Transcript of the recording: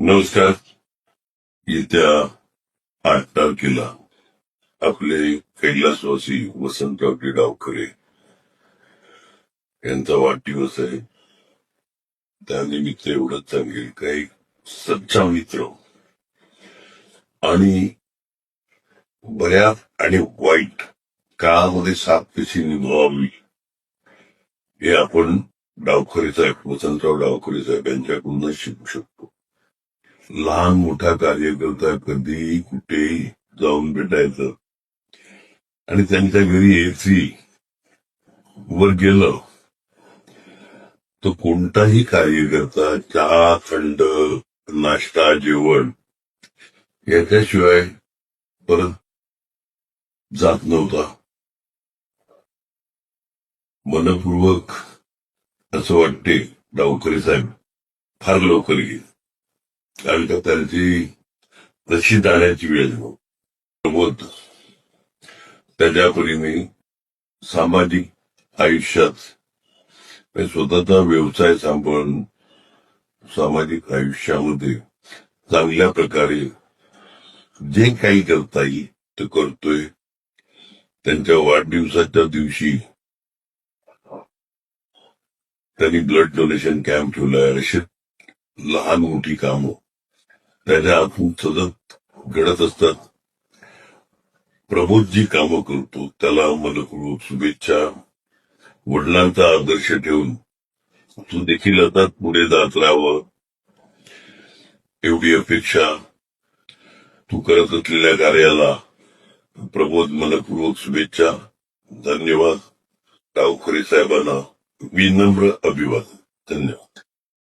नमस्कार. येत्या आठ तारखेला आपले कैलासवासी वसंतरावजी डावखरे यांचा वाढदिवस आहे. त्यानिमित्त एवढंच सांगेल काही सच्चा मित्र. आणि बऱ्या आणि वाईट काळामध्ये साथ कशी निभावावी हे आपण डावखरे साहेब वसंतराव डावखरे साहेब यांच्याकडूनच शिकू शकतो. लहान मोठा कार्यकर्ता कधीही कुठेही जाऊन भेटायचं. आणि त्यांच्या घरी एसी वर गेलं तर कोणताही कार्यकर्ता चहा थंड नाश्ता जेवण याच्याशिवाय परत जात नव्हता. मनपूर्वक असं वाटते डावकरी साहेब फार लवकर गेले कारण का त्यांची वेळ नव्हती. त्याच्या परीने सामाजिक आयुष्यात स्वतःचा व्यवसाय सांभाळून सामाजिक आयुष्यामध्ये चांगल्या प्रकारे जे काही करता येईल ते करतोय. त्यांच्या वाढदिवसाच्या दिवशी त्यांनी ब्लड डोनेशन कॅम्प ठेवलाय अशी लहान मोठी कामं त्याच्या आतून सतत घडत असतात. प्रमोद जी कामं करतो. त्याला मनपूर्वक शुभेच्छा. वडिलांचा आदर्श ठेवून तू देखील आता पुढे जात राहावं. एवढी अपेक्षा तू करत असलेल्या कार्याला प्रमोद मनपूर्वक शुभेच्छा. धन्यवाद. डावखरे साहेबांना विनम्र अभिवादन. धन्यवाद.